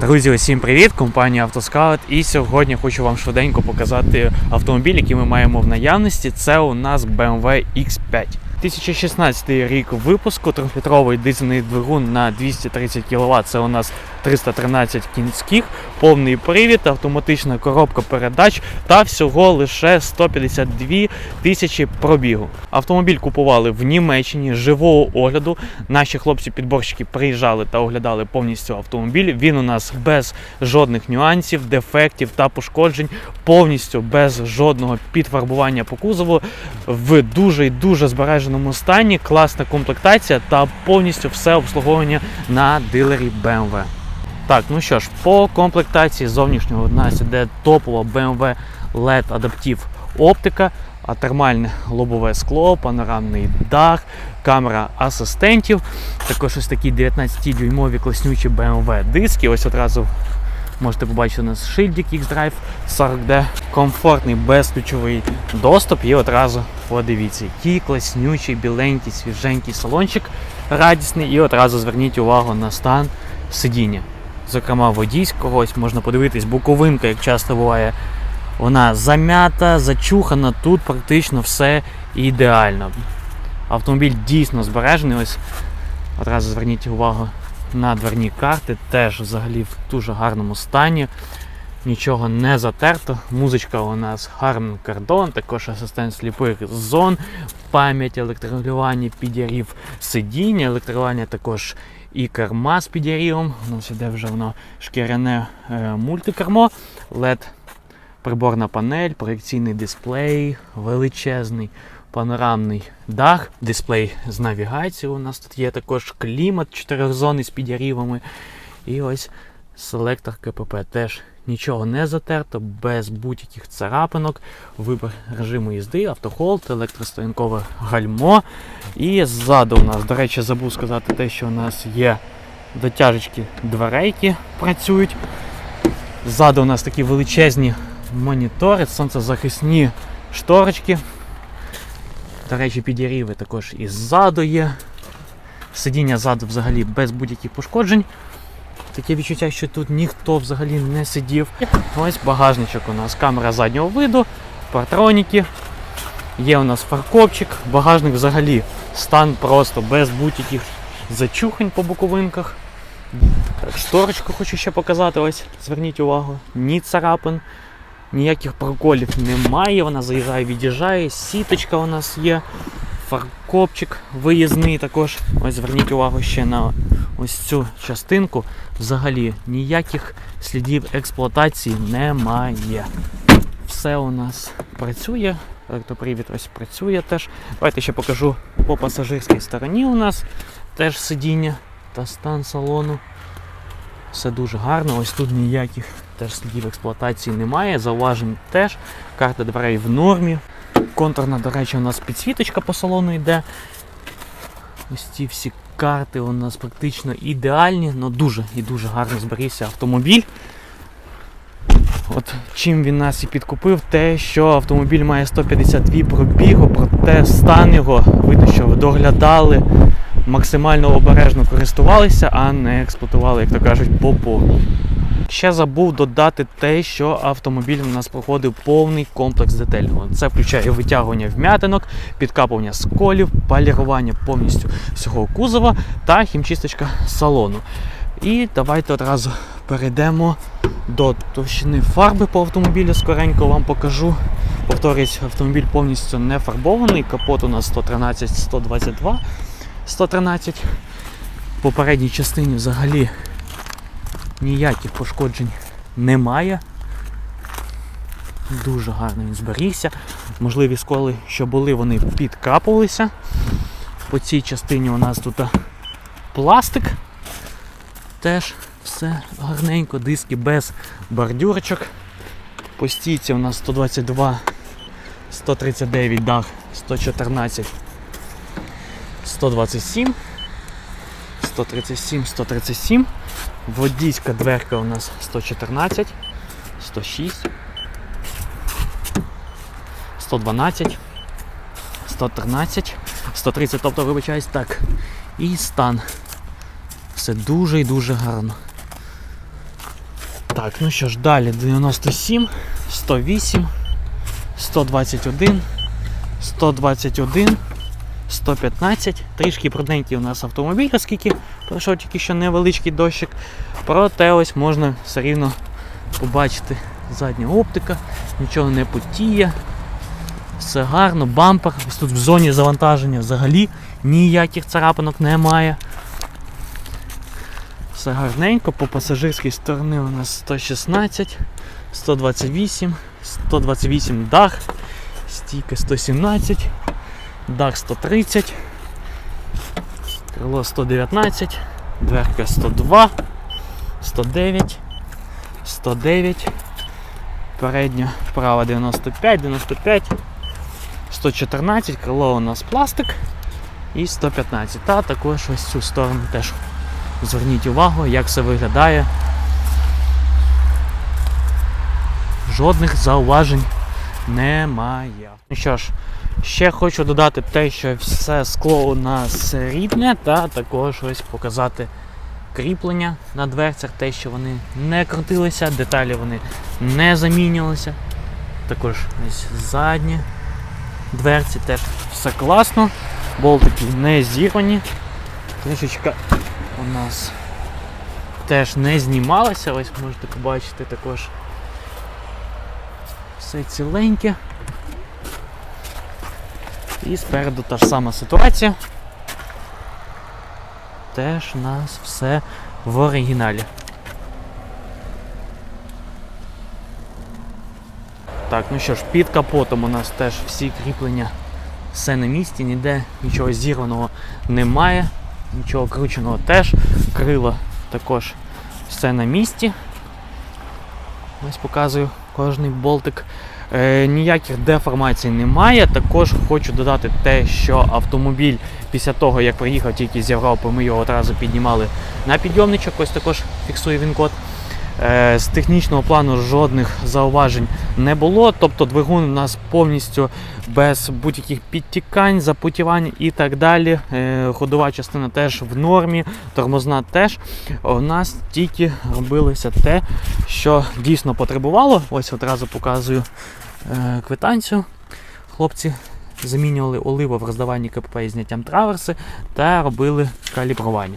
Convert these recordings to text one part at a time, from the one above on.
Друзі, усім привіт! Компанія Автоскаут. І сьогодні хочу вам швиденько показати автомобіль, який ми маємо в наявності. Це у нас BMW X5. 2016 рік випуску, трьохлітровий дизельний двигун на 230 кВт. Це у нас 313 кінських, повний привід, автоматична коробка передач та всього лише 152 тисячі пробігу. Автомобіль купували в Німеччині живого огляду. Наші хлопці-підборщики приїжджали та оглядали повністю автомобіль. Він у нас без жодних нюансів, дефектів та пошкоджень, повністю без жодного підфарбування по кузову, в дуже і дуже збереженому стані, класна комплектація та повністю все обслуговування на дилері BMW. Так, ну що ж, по комплектації зовнішнього у нас топова BMW LED Adaptive оптика, а термальне лобове скло, панорамний дах, камера асистентів. Також ось такі 19-дюймові класнючі BMW диски. Ось одразу можете побачити у нас шильдик X-Drive 40D. Комфортний безключовий доступ. І одразу подивіться, який класнючий, біленький, свіженький салончик радісний. І одразу зверніть увагу на стан сидіння. Зокрема, водійського, ось можна подивитись, буковинка, як часто буває, вона зам'ята, зачухана, тут практично все ідеально. Автомобіль дійсно збережений. Ось одразу зверніть увагу на дверні карти, теж взагалі в дуже гарному стані. Нічого не затерто. Музичка у нас Harman Kardon, також асистент сліпих зон, пам'ять, електрорегулювання підярів сидіння, електрорегулювання також і керма з підярівом. У нас іде вже воно шкіряне е, мультикермо, LED приборна панель, проєкційний дисплей, величезний панорамний дах, дисплей з навігацією. У нас тут є також клімат чотирьохзонний з підірівами. І ось селектор КПП. Теж нічого не затерто, без будь-яких царапинок. Вибір режиму їзди, автохолд, електростоянкове гальмо. І ззаду у нас, до речі, забув сказати те, що у нас є дотяжечки дверейки працюють. Ззаду у нас такі величезні монітори, сонцезахисні шторочки. До речі, підіріви також і ззаду є. Сидіння ззаду взагалі без будь-яких пошкоджень. Таке відчуття, що тут ніхто взагалі не сидів. Ось багажничок у нас, камера заднього виду, партроніки. Є у нас фаркопчик, багажник взагалі стан просто без будь-яких зачухань по боковинках. Шторочку хочу ще показати. Ось, зверніть увагу, ні царапин, ніяких проколів немає. Вона заїжджає, від'їжджає, сіточка у нас є, фаркопчик виїзний також. Ось зверніть увагу ще на ось цю частинку. Взагалі ніяких слідів експлуатації немає. Все у нас працює. Електропривід ось працює теж. Давайте ще покажу по пасажирській стороні у нас теж сидіння та стан салону. Все дуже гарно, ось тут ніяких теж слідів експлуатації немає. Зауважень теж. Карта дверей в нормі. Контурна, до речі, у нас підсвіточка по салону йде. Ось ці всі карти у нас практично ідеальні, але дуже і дуже гарно зберігся автомобіль. От чим він нас і підкупив, те, що автомобіль має 152 пробігу, проте стан його видно, що доглядали, максимально обережно користувалися, а не експлуатували, як то кажуть, по повній. Ще забув додати те, що автомобіль у нас проходив повний комплекс детельного. Це включає витягування вм'ятинок, підкапування сколів, полірування повністю всього кузова та хімчисточка салону. І давайте одразу перейдемо до товщини фарби по автомобілю. Скоренько вам покажу. Повторюсь, автомобіль повністю не фарбований. Капот у нас 113 122 113. В попередній частині взагалі ніяких пошкоджень немає. Дуже гарно він зберігся. Можливі сколи, що були, вони підкапувалися. По цій частині у нас тут пластик. Теж все гарненько, диски без бордюрочок. По стійці у нас 122, 139 дах, 114, 127, 137, 137. Водійська дверка у нас 114, 106, 112, 113, 130, тобто вибачаюсь так. І стан. Все дуже і дуже гарно. Так, ну що ж, далі 97, 108, 121, 121, 115. Трішки брудненький у нас автомобіль, оскільки пройшов тільки що невеличкий дощик. Проте ось можна все рівно побачити задня оптика, нічого не потіє. Все гарно, бампер. Ось тут в зоні завантаження взагалі ніяких царапинок немає. Все гарненько, по пасажирській стороні у нас 116, 128, 128 дах, стійка 117, дах 130, крило 119, дверка 102, 109, 109, передня права 95, 95, 114, крило у нас пластик. І 115. Та також ось цю сторону теж Зверніть увагу, як все виглядає. Жодних зауважень немає. Ну що ж, ще хочу додати те, що все скло у нас рідне, та також ось показати кріплення на дверцях, те, що вони не крутилися, деталі вони не замінювалися. Також ось задні дверці теж все класно, болтики не зірвані. Трішечка у нас теж не знімалася, ось можете побачити також все ціленьке. І спереду та ж сама ситуація. Теж у нас все в оригіналі. Так, ну що ж, під капотом у нас теж всі кріплення все на місці, ніде нічого зірваного немає нічого крученого теж. Крило також все на місці. Ось показую кожний болтик. Е, ніяких деформацій немає. Також хочу додати те, що автомобіль після того, як приїхав тільки з Європи, ми його одразу піднімали на підйомничок, ось також фіксує він код. Е, З технічного плану жодних зауважень не було. Тобто двигун у нас повністю без будь-яких підтікань, запотівань і так далі. Е, Ходова частина теж в нормі, тормозна теж. У нас тільки робилося те, що дійсно потребувало. Ось одразу показую е, квитанцію. Хлопці замінювали оливу в роздаванні КПП із зняттям траверси та робили калібрування.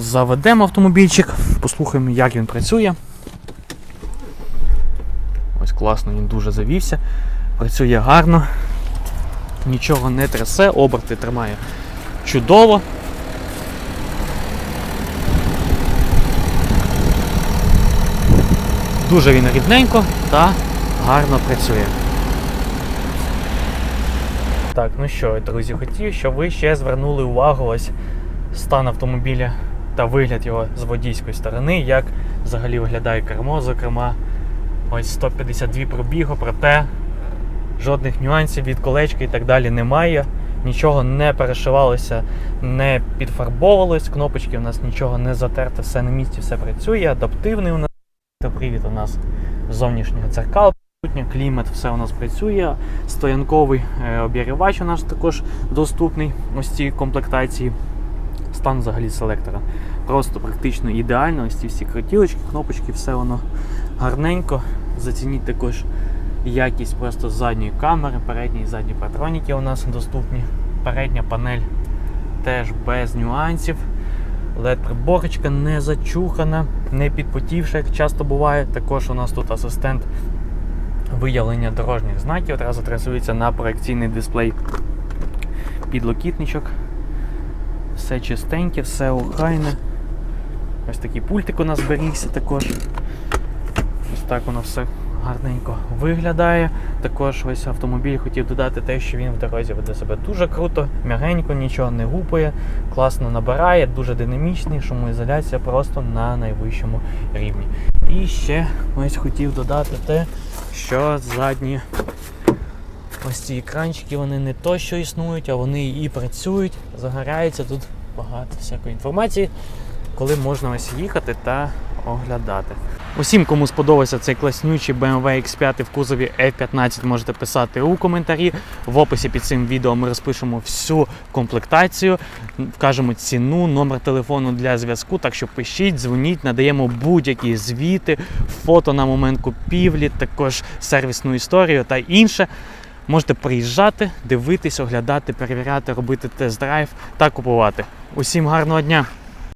Заведемо автомобільчик, послухаємо, як він працює. Ось класно, він дуже завівся. Працює гарно, нічого не трясе, оберти тримає чудово. Дуже він рідненько та гарно працює. Так, ну що, друзі, хотів, щоб ви ще звернули увагу ось стан автомобіля та вигляд його з водійської сторони, як взагалі виглядає кермо, зокрема, ось 152 пробігу, проте жодних нюансів від колечки і так далі немає. Нічого не перешивалося, не підфарбовувалось, кнопочки у нас нічого не затерте, все на місці, все працює, адаптивний у нас. Привід у нас зовнішнього дзеркала, клімат, все у нас працює. Стоянковий е, обігрівач у нас також доступний ось цій комплектації. Стан взагалі селектора. Просто практично ідеально. Ось ці всі крутілочки, кнопочки, все воно гарненько. Зацініть також якість просто задньої камери, передні і задні патроніки у нас доступні. Передня панель теж без нюансів. led приборочка не зачухана, не підпотівша, як часто буває. Також у нас тут асистент виявлення дорожніх знаків, одразу трансується на проекційний дисплей підлокітничок. Все чистеньке, все охайне. Ось такий пультик у нас зберігся також. Ось так воно все гарненько виглядає. Також ось автомобіль хотів додати те, що він в дорозі веде себе дуже круто, м'ягенько, нічого не гупає, класно набирає, дуже динамічний, шумоізоляція просто на найвищому рівні. І ще ось хотів додати те, що задні ось ці екранчики, вони не то, що існують, а вони і працюють, загоряються. Тут багато всякої інформації, коли можна ось їхати та оглядати. Усім, кому сподобався цей класнючий BMW X5 в кузові F15, можете писати у коментарі. В описі під цим відео ми розпишемо всю комплектацію, вкажемо ціну, номер телефону для зв'язку. Так що пишіть, дзвоніть, надаємо будь-які звіти, фото на момент купівлі, також сервісну історію та інше. Можете приїжджати, дивитись, оглядати, перевіряти, робити тест-драйв та купувати. Усім гарного дня!